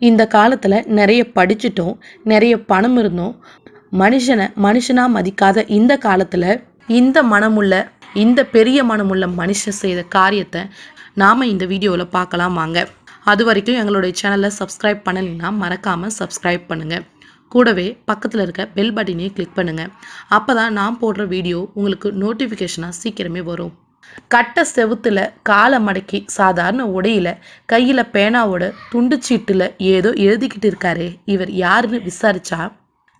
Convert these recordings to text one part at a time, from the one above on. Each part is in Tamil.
இந்த காலத்தில் நிறைய படிச்சிட்டோம் நிறைய பணம் இருந்தோம். மனுஷனை மனுஷனாக மதிக்காத இந்த காலத்தில் இந்த மனமுள்ள இந்த பெரிய மனமுள்ள மனுஷன் செய்த காரியத்தை நாம் இந்த வீடியோவில் பார்க்கலாம் வாங்க. அது வரைக்கும் எங்களுடைய சேனலை சப்ஸ்கிரைப் பண்ணலைன்னா மறக்காமல் சப்ஸ்கிரைப் பண்ணுங்கள் கூடவே பக்கத்தில் இருக்க பெல் பட்டினையும் கிளிக் பண்ணுங்கள் அப்போ தான் நான் போடுற வீடியோ உங்களுக்கு நோட்டிஃபிகேஷனாக சீக்கிரமே வரும். கட்ட செவுத்துல காலை மடக்கி சாதாரண உடையில கையில பேனாவோட துண்டுச்சீட்டுல ஏதோ எழுதிக்கிட்டு இருக்காரே இவர் யாருன்னு விசாரிச்சா?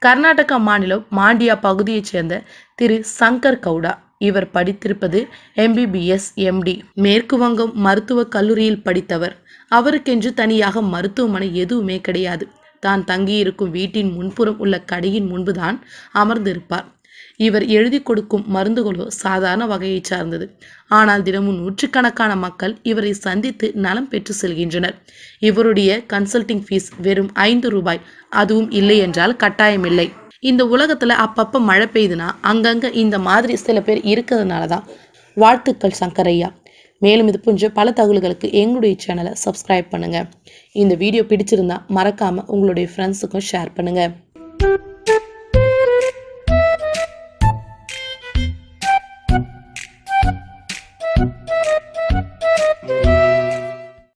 கர்நாடகா மாநிலம் மாண்டியா பகுதியைச் சேர்ந்த திரு சங்கர் கவுடா. இவர் படித்திருப்பது எம்பிபிஎஸ் எம்டி மேற்கு வங்கம் மருத்துவக் கல்லூரியில் படித்தவர். அவருக்கென்று தனியாக மருத்துவமனை எதுவுமே கிடையாது. தான் தங்கியிருக்கும் வீட்டின் முன்புறம் உள்ள கடையின் முன்புதான் அமர்ந்திருப்பார். இவர் எழுதி கொடுக்கும் மருந்துகளோ சாதாரண வகையைச் சார்ந்தது. ஆனால் தினமும் நூற்றுக்கணக்கான மக்கள் இவரை சந்தித்து நலம் பெற்று செல்கின்றனர். இவருடைய கன்சல்டிங் ஃபீஸ் வெறும் ஐந்து ரூபாய். அதுவும் இல்லை என்றால் கட்டாயமில்லை இந்த உலகத்துல அப்பப்ப மழை பெய்யுதுன்னா அங்கங்க இந்த மாதிரி சில பேர் இருக்கிறதுனால தான். வாழ்த்துக்கள் சங்கரையா மேலும் இது போன்ற பல தகவல்களுக்கு எங்களுடைய சேனலை சப்ஸ்கிரைப் பண்ணுங்க. இந்த வீடியோ பிடிச்சிருந்தா மறக்காம உங்களுடைய ஃப்ரெண்ட்ஸுக்கும் ஷேர் பண்ணுங்க.